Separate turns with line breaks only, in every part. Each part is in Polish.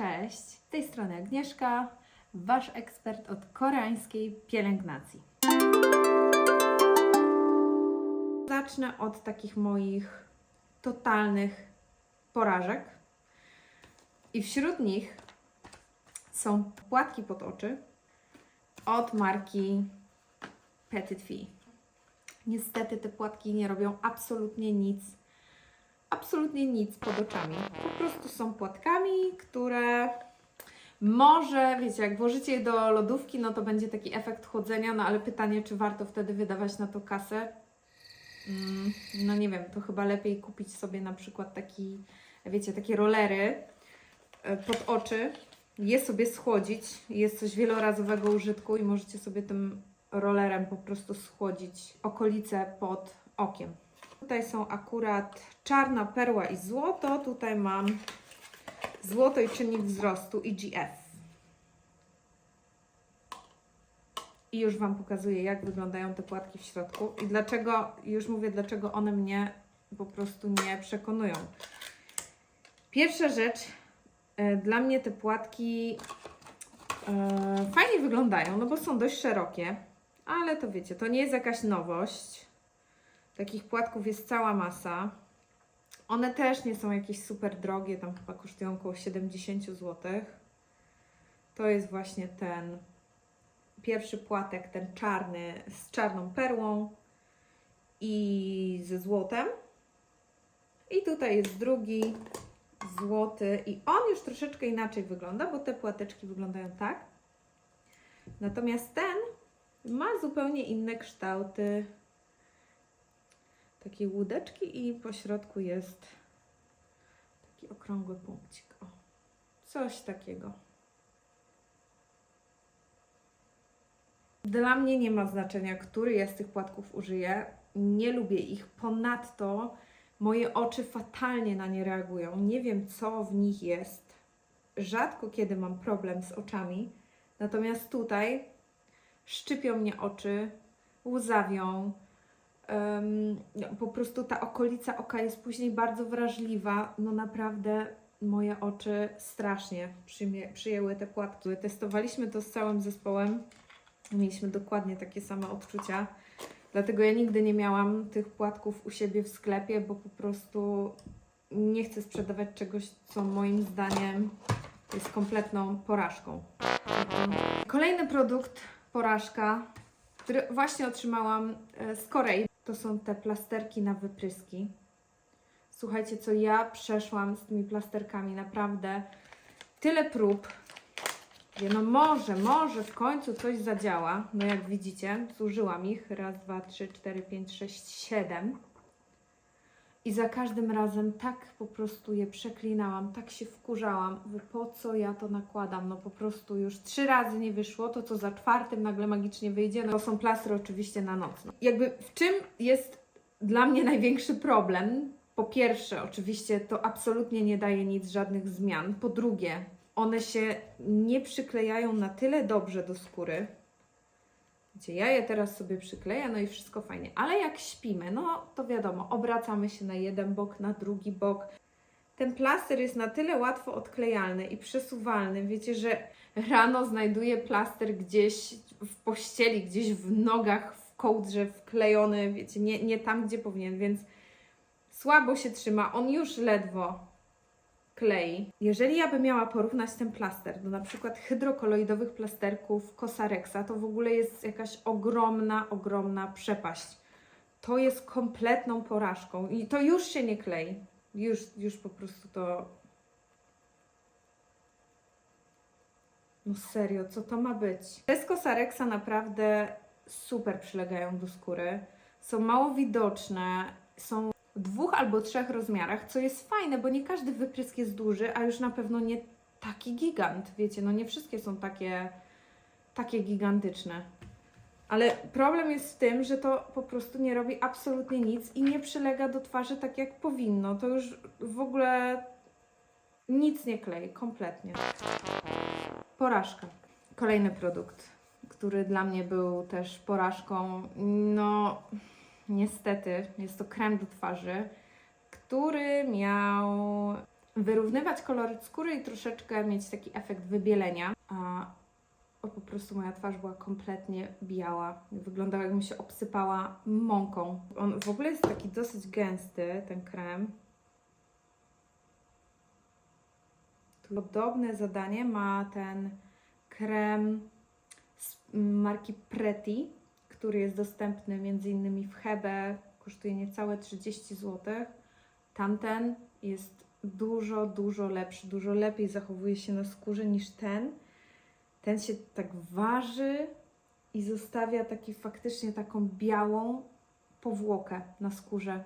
Cześć, z tej strony Agnieszka, Wasz ekspert od koreańskiej pielęgnacji. Zacznę od takich moich totalnych porażek. I wśród nich są płatki pod oczy od marki Petit Fille. Niestety te płatki nie robią absolutnie nic absolutnie nic pod oczami. Po prostu są płatkami, które może, wiecie, jak włożycie je do lodówki, no to będzie taki efekt chłodzenia, no ale pytanie, czy warto wtedy wydawać na to kasę? Mm, no nie wiem, to chyba lepiej kupić sobie na przykład taki, wiecie, takie rolery e, pod oczy, je sobie schłodzić. Jest coś wielorazowego użytku i możecie sobie tym rolerem po prostu schłodzić okolice pod okiem. Tutaj są akurat czarna perła i złoto. Tutaj mam złoto i czynnik wzrostu IGF. I już Wam pokazuję, jak wyglądają te płatki w środku i dlaczego, już mówię, dlaczego one mnie po prostu nie przekonują. Pierwsza rzecz, e, dla mnie te płatki e, fajnie wyglądają, no bo są dość szerokie, ale to wiecie, to nie jest jakaś nowość. Takich płatków jest cała masa. One też nie są jakieś super drogie, tam chyba kosztują około 70 zł. To jest właśnie ten pierwszy płatek, ten czarny z czarną perłą i ze złotem. I tutaj jest drugi złoty i on już troszeczkę inaczej wygląda, bo te płateczki wyglądają tak. Natomiast ten ma zupełnie inne kształty takiej łódeczki i po środku jest taki okrągły punkcik. O, coś takiego. Dla mnie nie ma znaczenia, który ja z tych płatków użyję. Nie lubię ich. Ponadto moje oczy fatalnie na nie reagują. Nie wiem, co w nich jest. Rzadko kiedy mam problem z oczami. Natomiast tutaj szczypią mnie oczy, łzawią. No, po prostu ta okolica oka jest później bardzo wrażliwa. No naprawdę moje oczy strasznie przyjęły te płatki. Testowaliśmy to z całym zespołem. Mieliśmy dokładnie takie same odczucia. Dlatego ja nigdy nie miałam tych płatków u siebie w sklepie, bo po prostu nie chcę sprzedawać czegoś, co moim zdaniem jest kompletną porażką. Kolejny produkt, porażka, który właśnie otrzymałam e, z Korei. To są te plasterki na wypryski. Słuchajcie, co ja przeszłam z tymi plasterkami, naprawdę tyle prób. No może, może w końcu coś zadziała. No jak widzicie, zużyłam ich. Raz, dwa, trzy, cztery, pięć, sześć, siedem. I za każdym razem tak po prostu je przeklinałam, tak się wkurzałam. Po co ja to nakładam? No po prostu już trzy razy nie wyszło, to co za czwartym nagle magicznie wyjdzie. No to są plastry oczywiście na noc. No. Jakby w czym jest dla mnie największy problem? Po pierwsze, oczywiście to absolutnie nie daje nic, żadnych zmian. Po drugie, one się nie przyklejają na tyle dobrze do skóry. Ja je teraz sobie przykleję, no i wszystko fajnie. Ale jak śpimy, no to wiadomo, obracamy się na jeden bok, na drugi bok. Ten plaster jest na tyle łatwo odklejalny i przesuwalny. Wiecie, że rano znajduję plaster gdzieś w pościeli, gdzieś w nogach, w kołdrze wklejony, wiecie, nie, nie tam, gdzie powinien, więc słabo się trzyma. On już ledwo klei. Jeżeli ja bym miała porównać ten plaster do na przykład hydrokoloidowych plasterków Cosarexa, to w ogóle jest jakaś ogromna, ogromna przepaść. To jest kompletną porażką i to już się nie klei. Już, już po prostu to. No serio, co to ma być? Te z Cosarexa naprawdę super przylegają do skóry. Są mało widoczne, są dwóch albo trzech rozmiarach, co jest fajne, bo nie każdy wyprysk jest duży, a już na pewno nie taki gigant, wiecie, no nie wszystkie są takie, takie gigantyczne. Ale problem jest w tym, że to po prostu nie robi absolutnie nic i nie przylega do twarzy tak jak powinno. To już w ogóle nic nie klei, kompletnie. Porażka. Kolejny produkt, który dla mnie był też porażką. No, niestety, jest to krem do twarzy, który miał wyrównywać koloryt skóry i troszeczkę mieć taki efekt wybielenia. A po prostu moja twarz była kompletnie biała. Wyglądała jakbym się obsypała mąką. On w ogóle jest taki dosyć gęsty, ten krem. Podobne zadanie ma ten krem z marki Preti, który jest dostępny m.in. w Hebe, kosztuje niecałe 30 zł. Tamten jest dużo, dużo lepszy, dużo lepiej zachowuje się na skórze niż ten. Ten się tak waży i zostawia taki faktycznie taką białą powłokę na skórze.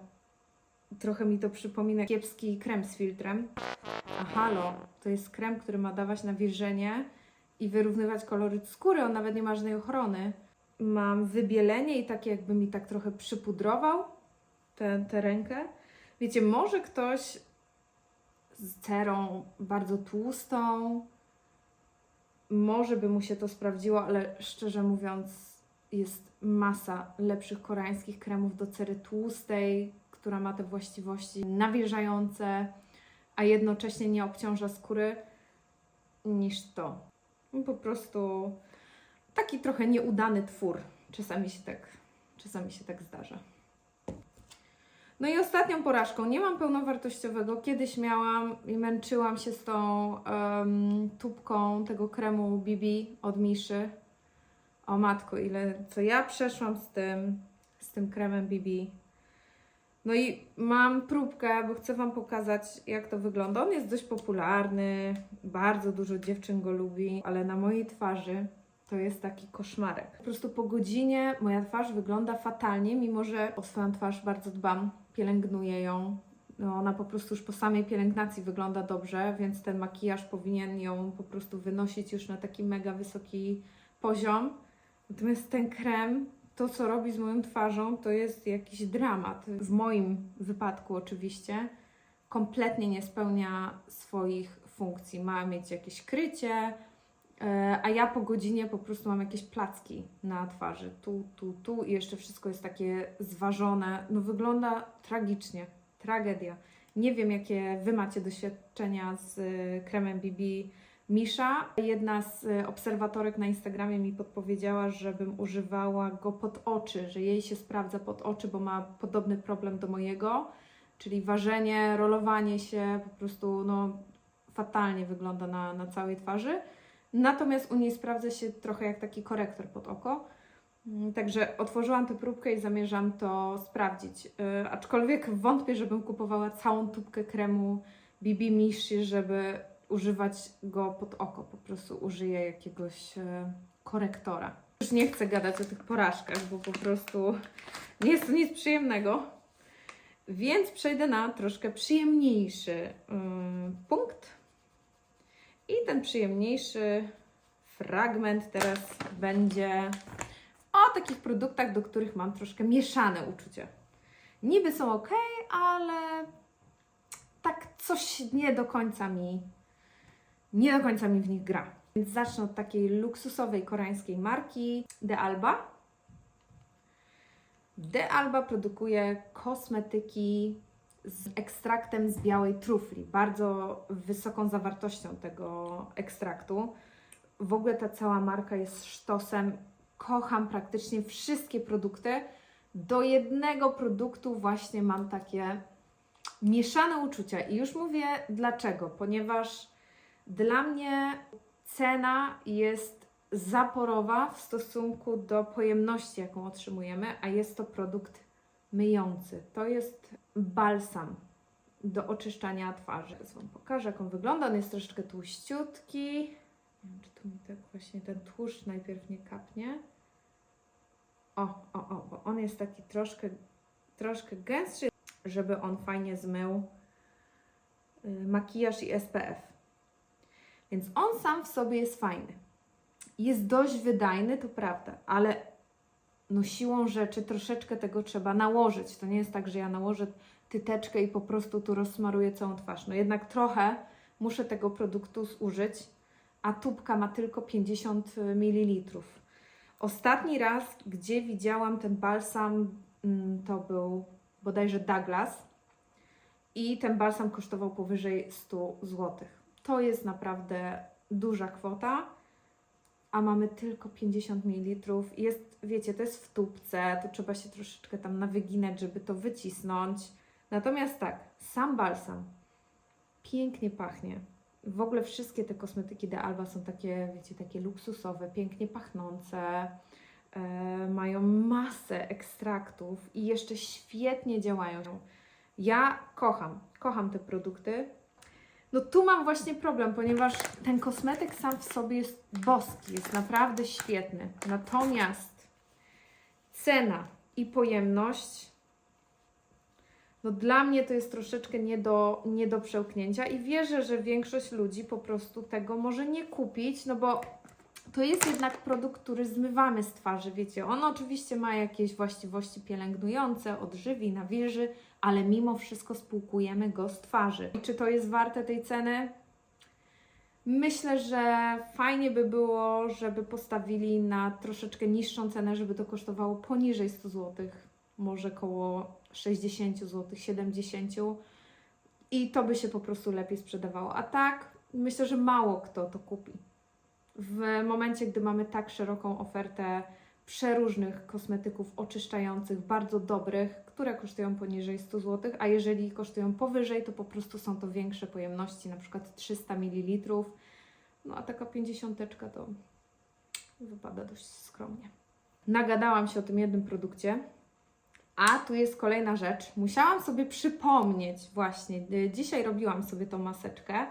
Trochę mi to przypomina kiepski krem z filtrem. A halo, to jest krem, który ma dawać nawilżenie i wyrównywać koloryt skóry. On nawet nie ma żadnej ochrony. Mam wybielenie i takie jakby mi tak trochę przypudrował tę, tę rękę. Wiecie, może ktoś z cerą bardzo tłustą, może by mu się to sprawdziło, ale szczerze mówiąc, jest masa lepszych koreańskich kremów do cery tłustej, która ma te właściwości nawilżające, a jednocześnie nie obciąża skóry niż to. Po prostu taki trochę nieudany twór. Czasami się tak, czasami się tak zdarza. No i ostatnią porażką. Nie mam pełnowartościowego. Kiedyś miałam i męczyłam się z tą em, tubką tego kremu BB od Miszy. O matko, ile co ja przeszłam z tym, z tym kremem BB. No i mam próbkę, bo chcę Wam pokazać, jak to wygląda. On jest dość popularny, bardzo dużo dziewczyn go lubi, ale na mojej twarzy to jest taki koszmarek. Po prostu po godzinie moja twarz wygląda fatalnie, mimo że o swoją twarz bardzo dbam, pielęgnuję ją. No, ona po prostu już po samej pielęgnacji wygląda dobrze, więc ten makijaż powinien ją po prostu wynosić już na taki mega wysoki poziom. Natomiast ten krem, to co robi z moją twarzą, to jest jakiś dramat. W moim wypadku oczywiście kompletnie nie spełnia swoich funkcji. Ma mieć jakieś krycie, a ja po godzinie po prostu mam jakieś placki na twarzy. Tu, tu, tu i jeszcze wszystko jest takie zważone. No wygląda tragicznie. Tragedia. Nie wiem, jakie Wy macie doświadczenia z e, kremem BB Misza. Jedna z e, obserwatorek na Instagramie mi podpowiedziała, żebym używała go pod oczy, że jej się sprawdza pod oczy, bo ma podobny problem do mojego, czyli ważenie, rolowanie się, po prostu no, fatalnie wygląda na, na całej twarzy. Natomiast u niej sprawdza się trochę jak taki korektor pod oko. Mm, Także otworzyłam tę próbkę i zamierzam to sprawdzić. Yy, aczkolwiek wątpię, żebym kupowała całą tubkę kremu BB Mishi, żeby używać go pod oko. Po prostu użyję jakiegoś yy, korektora. Już nie chcę gadać o tych porażkach, bo po prostu nie jest to nic przyjemnego. Więc przejdę na troszkę przyjemniejszy yy, punkt. I ten przyjemniejszy fragment teraz będzie o takich produktach, do których mam troszkę mieszane uczucie. Niby są ok, ale tak coś nie do końca mi, nie do końca mi w nich gra. Więc zacznę od takiej luksusowej koreańskiej marki De Alba. De Alba produkuje kosmetyki z ekstraktem z białej trufli, bardzo wysoką zawartością tego ekstraktu. W ogóle ta cała marka jest sztosem. Kocham praktycznie wszystkie produkty. Do jednego produktu właśnie mam takie mieszane uczucia. I już mówię dlaczego. Ponieważ dla mnie cena jest zaporowa w stosunku do pojemności, jaką otrzymujemy, a jest to produkt myjący. To jest balsam do oczyszczania twarzy. Teraz pokażę, jak on wygląda. On jest troszeczkę tłuściutki. Nie wiem, czy tu mi tak właśnie ten tłuszcz najpierw nie kapnie. O, o, o, bo on jest taki troszkę, troszkę gęstszy, żeby on fajnie zmył y, makijaż i SPF. Więc on sam w sobie jest fajny. Jest dość wydajny, to prawda, ale no siłą rzeczy troszeczkę tego trzeba nałożyć. To nie jest tak, że ja nałożę tyteczkę i po prostu tu rozsmaruję całą twarz. No jednak trochę muszę tego produktu zużyć, a tubka ma tylko 50 ml. Ostatni raz, gdzie widziałam ten balsam, mm, to był bodajże Douglas. i ten balsam kosztował powyżej 100 zł. To jest naprawdę duża kwota, a mamy tylko 50 ml. Jest, wiecie, to jest w tubce, to trzeba się troszeczkę tam nawyginać, żeby to wycisnąć. Natomiast tak, sam balsam pięknie pachnie. W ogóle wszystkie te kosmetyki de Alba są takie, wiecie, takie luksusowe, pięknie pachnące, e, mają masę ekstraktów i jeszcze świetnie działają. Ja kocham, kocham te produkty. No tu mam właśnie problem, ponieważ ten kosmetyk sam w sobie jest boski, jest naprawdę świetny. Natomiast cena i pojemność no dla mnie to jest troszeczkę nie do, nie do przełknięcia i wierzę, że większość ludzi po prostu tego może nie kupić, no bo to jest jednak produkt, który zmywamy z twarzy, wiecie. On oczywiście ma jakieś właściwości pielęgnujące, odżywi, nawilży, ale mimo wszystko spłukujemy go z twarzy. I czy to jest warte tej ceny? Myślę, że fajnie by było, żeby postawili na troszeczkę niższą cenę, żeby to kosztowało poniżej 100 zł, może koło 60 zł, 70 i to by się po prostu lepiej sprzedawało. A tak, myślę, że mało kto to kupi. W momencie, gdy mamy tak szeroką ofertę przeróżnych kosmetyków oczyszczających, bardzo dobrych, które kosztują poniżej 100 zł, a jeżeli kosztują powyżej, to po prostu są to większe pojemności, na przykład 300 ml. No a taka 50 to wypada dość skromnie. Nagadałam się o tym jednym produkcie, a tu jest kolejna rzecz. Musiałam sobie przypomnieć właśnie. y, Dzisiaj robiłam sobie tą maseczkę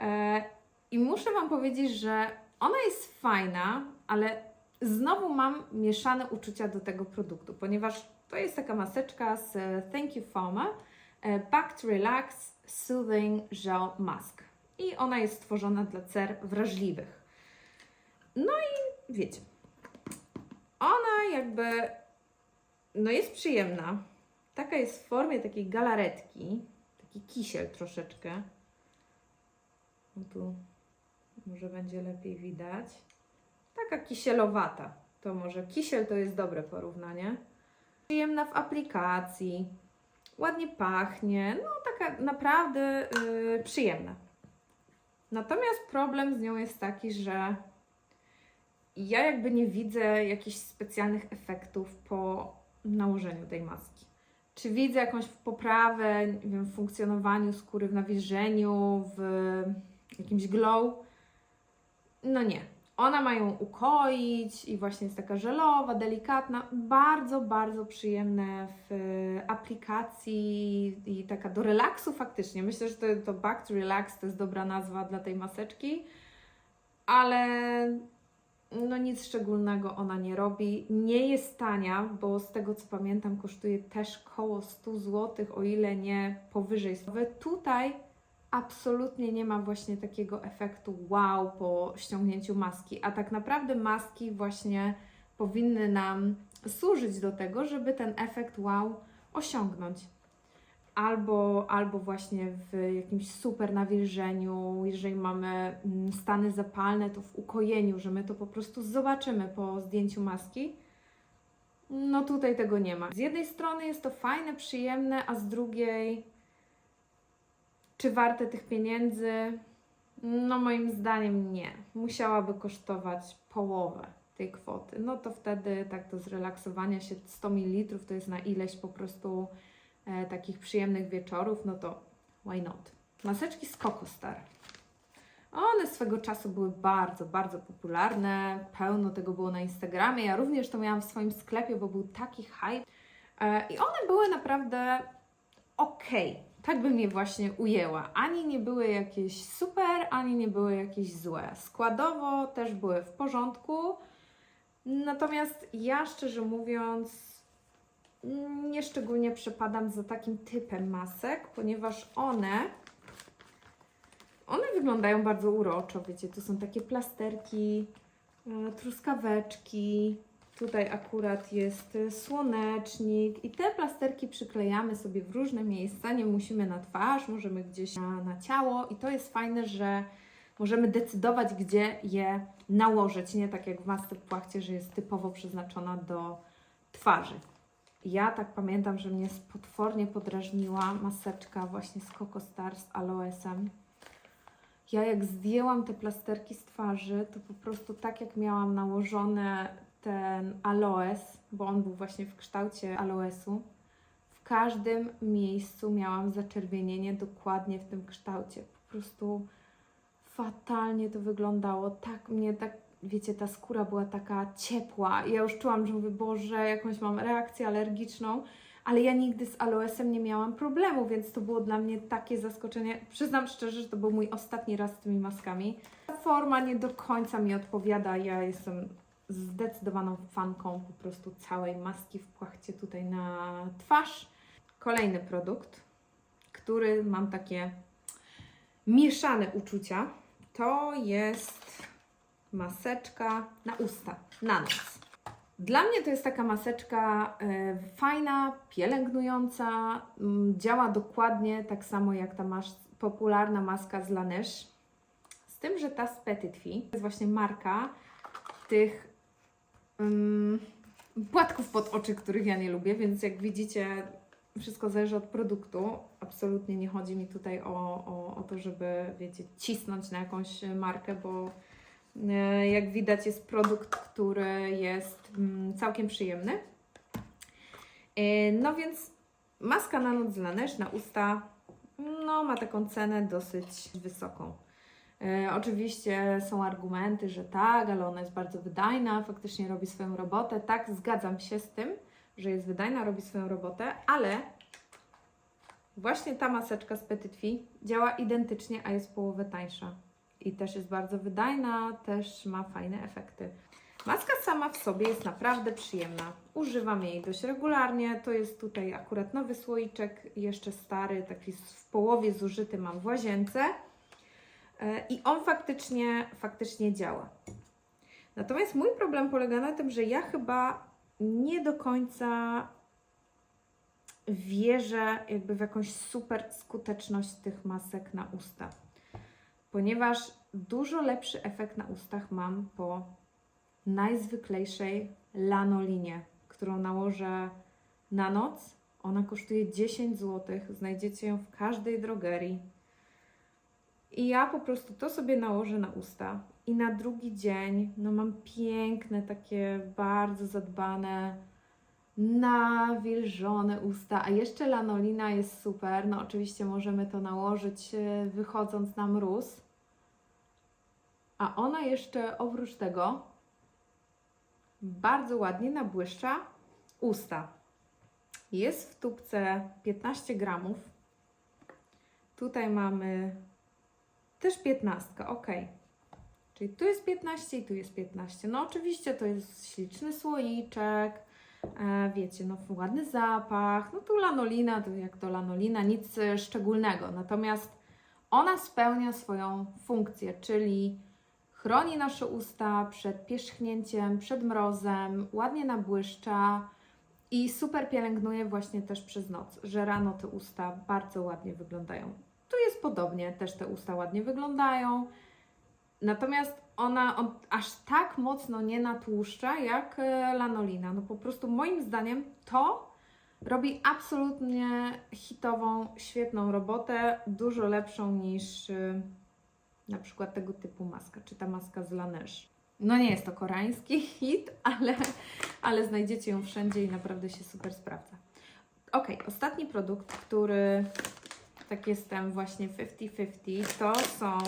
e, i muszę Wam powiedzieć, że ona jest fajna, ale znowu mam mieszane uczucia do tego produktu, ponieważ to jest taka maseczka z e, Thank You e, Back to Relax Soothing Gel Mask. I ona jest stworzona dla cer wrażliwych. No i wiecie, ona jakby no jest przyjemna. Taka jest w formie takiej galaretki, taki kisiel troszeczkę. Tu może będzie lepiej widać. Taka kisielowata. To może kisiel to jest dobre porównanie. Przyjemna w aplikacji. Ładnie pachnie. No taka naprawdę yy, przyjemna. Natomiast problem z nią jest taki, że ja jakby nie widzę jakichś specjalnych efektów po nałożeniu tej maski. Czy widzę jakąś poprawę nie wiem, w funkcjonowaniu skóry, w nawilżeniu, w jakimś glow? No nie. Ona ma ją ukoić i właśnie jest taka żelowa, delikatna, bardzo, bardzo przyjemne w aplikacji i taka do relaksu faktycznie. Myślę, że to, to Back to Relax to jest dobra nazwa dla tej maseczki, ale no nic szczególnego ona nie robi. Nie jest tania, bo z tego co pamiętam kosztuje też koło 100 zł, o ile nie powyżej 100. Tutaj absolutnie nie ma właśnie takiego efektu wow po ściągnięciu maski, a tak naprawdę maski właśnie powinny nam służyć do tego, żeby ten efekt wow osiągnąć. Albo, albo właśnie w jakimś super nawilżeniu, jeżeli mamy mm, stany zapalne, to w ukojeniu, że my to po prostu zobaczymy po zdjęciu maski. No tutaj tego nie ma. Z jednej strony jest to fajne, przyjemne, a z drugiej, czy warte tych pieniędzy? No moim zdaniem nie. Musiałaby kosztować połowę tej kwoty. No to wtedy tak do zrelaksowania się 100 ml to jest na ileś po prostu e, takich przyjemnych wieczorów, no to why not? Maseczki z Coco Star. One swego czasu były bardzo, bardzo popularne. Pełno tego było na Instagramie. Ja również to miałam w swoim sklepie, bo był taki hype. E, I one były naprawdę ok. Tak bym je właśnie ujęła. Ani nie były jakieś super, ani nie były jakieś złe. Składowo też były w porządku. Natomiast ja szczerze mówiąc, nie szczególnie przepadam za takim typem masek, ponieważ one one wyglądają bardzo uroczo, wiecie, to są takie plasterki, e, truskaweczki. Tutaj akurat jest e, słonecznik i te plasterki przyklejamy sobie w różne miejsca, nie musimy na twarz, możemy gdzieś na, na ciało i to jest fajne, że możemy decydować, gdzie je nałożyć, nie tak jak w masce płachcie, że jest typowo przeznaczona do twarzy. ja tak pamiętam, że mnie potwornie podrażniła maseczka właśnie z Coco Star z aloesem. Ja jak zdjęłam te plasterki z twarzy, to po prostu tak jak miałam nałożone ten aloes, bo on był właśnie w kształcie aloesu, w każdym miejscu miałam zaczerwienienie dokładnie w tym kształcie. Po prostu fatalnie to wyglądało. Tak mnie tak, wiecie, ta skóra była taka ciepła. Ja już czułam, że mówię, Boże, jakąś mam reakcję alergiczną, ale ja nigdy z aloesem nie miałam problemu, więc to było dla mnie takie zaskoczenie. Przyznam szczerze, że to był mój ostatni raz z tymi maskami. Ta forma nie do końca mi odpowiada. Ja jestem zdecydowaną fanką po prostu całej maski w płachcie tutaj na twarz. Kolejny produkt, który mam takie mieszane uczucia, to jest maseczka na usta, na noc. Dla mnie to jest taka maseczka e, fajna, pielęgnująca, mm, działa dokładnie tak samo jak ta masz, popularna maska z Laneige. Z tym, że ta z Petit Fee to jest właśnie marka tych mm, płatków pod oczy, których ja nie lubię, więc jak widzicie, wszystko zależy od produktu. Absolutnie nie chodzi mi tutaj o, o, o to, żeby, wiecie, cisnąć na jakąś markę, bo e, jak widać jest produkt, który jest mm, całkiem przyjemny. E, No więc maska na noc Laneige na usta no, ma taką cenę dosyć wysoką. E, oczywiście są argumenty, że tak, ale ona jest bardzo wydajna, faktycznie robi swoją robotę. Tak, zgadzam się z tym, że jest wydajna, robi swoją robotę, ale właśnie ta maseczka z Petit Fee działa identycznie, a jest połowę tańsza. I też jest bardzo wydajna, też ma fajne efekty. Maska sama w sobie jest naprawdę przyjemna. Używam jej dość regularnie. To jest tutaj akurat nowy słoiczek, jeszcze stary, taki w połowie zużyty mam w łazience. E, I on faktycznie, faktycznie działa. Natomiast mój problem polega na tym, że ja chyba nie do końca wierzę jakby w jakąś super skuteczność tych masek na usta. Ponieważ dużo lepszy efekt na ustach mam po najzwyklejszej lanolinie, którą nałożę na noc. Ona kosztuje 10 zł. Znajdziecie ją w każdej drogerii. I ja po prostu to sobie nałożę na usta. I na drugi dzień, no mam piękne, takie bardzo zadbane, nawilżone usta. A jeszcze lanolina jest super. No oczywiście możemy to nałożyć e, wychodząc na mróz. A ona jeszcze oprócz tego bardzo ładnie nabłyszcza usta. Jest w tubce 15 gramów. Tutaj mamy też 15, ok. Czyli tu jest 15 i tu jest 15. No oczywiście to jest śliczny słoiczek, e, wiecie, no ładny zapach. No tu lanolina, to jak to lanolina, nic e, szczególnego. Natomiast ona spełnia swoją funkcję, czyli chroni nasze usta przed pierzchnięciem, przed mrozem, ładnie nabłyszcza i super pielęgnuje właśnie też przez noc, że rano te usta bardzo ładnie wyglądają. Jest podobnie, też te usta ładnie wyglądają. Natomiast ona on aż tak mocno nie natłuszcza jak e, lanolina. No po prostu moim zdaniem to robi absolutnie hitową, świetną robotę, dużo lepszą niż y, na przykład tego typu maska, czy ta maska z Laneige. No nie jest to koreański hit, ale, ale znajdziecie ją wszędzie i naprawdę się super sprawdza. Ok, ostatni produkt, który tak jestem właśnie 50-50, to są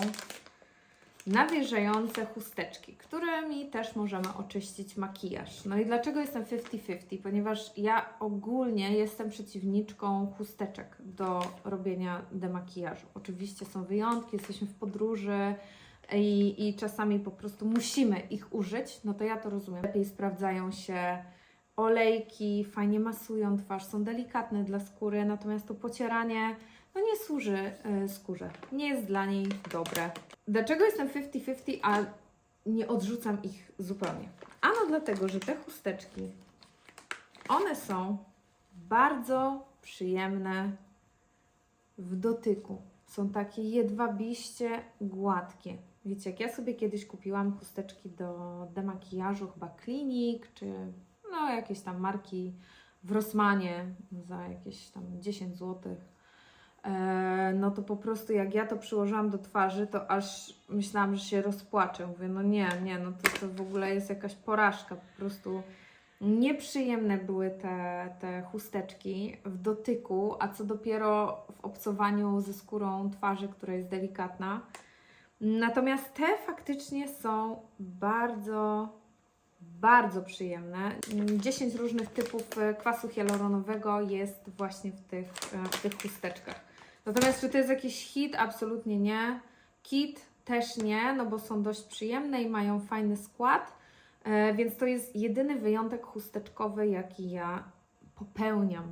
nawilżające chusteczki, którymi też możemy oczyścić makijaż. No i dlaczego jestem 50-50? Ponieważ ja ogólnie jestem przeciwniczką chusteczek do robienia demakijażu. Oczywiście są wyjątki, jesteśmy w podróży i, i czasami po prostu musimy ich użyć, no to ja to rozumiem. Lepiej sprawdzają się olejki, fajnie masują twarz, są delikatne dla skóry, natomiast to pocieranie no nie służy y, skórze, nie jest dla niej dobre. Dlaczego jestem 50-50, a nie odrzucam ich zupełnie? Ano dlatego, że te chusteczki, one są bardzo przyjemne w dotyku. Są takie jedwabiście gładkie. Wiecie, jak ja sobie kiedyś kupiłam chusteczki do demakijażu, chyba Klinik, czy no jakieś tam marki w Rossmanie za jakieś tam 10 zł. E, no to po prostu jak ja to przyłożyłam do twarzy, to aż myślałam, że się rozpłaczę. Mówię, no nie, nie, no to, to w ogóle jest jakaś porażka. Po prostu nieprzyjemne były te, te chusteczki w dotyku, a co dopiero w obcowaniu ze skórą twarzy, która jest delikatna. Natomiast te faktycznie są bardzo, bardzo przyjemne. 10 różnych typów e, kwasu hialuronowego jest właśnie w tych, e, w tych chusteczkach. Natomiast czy to jest jakiś hit? Absolutnie nie. Kit też nie, no bo są dość przyjemne i mają fajny skład. E, więc to jest jedyny wyjątek chusteczkowy, jaki ja popełniam.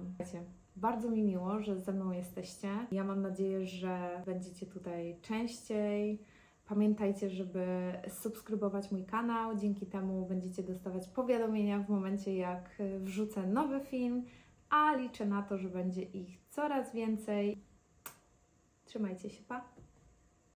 Bardzo mi miło, że ze mną jesteście. Ja mam nadzieję, że będziecie tutaj częściej. Pamiętajcie, żeby subskrybować mój kanał. Dzięki temu będziecie dostawać powiadomienia w momencie, jak wrzucę nowy film, a liczę na to, że będzie ich coraz więcej. Trzymajcie się, pa!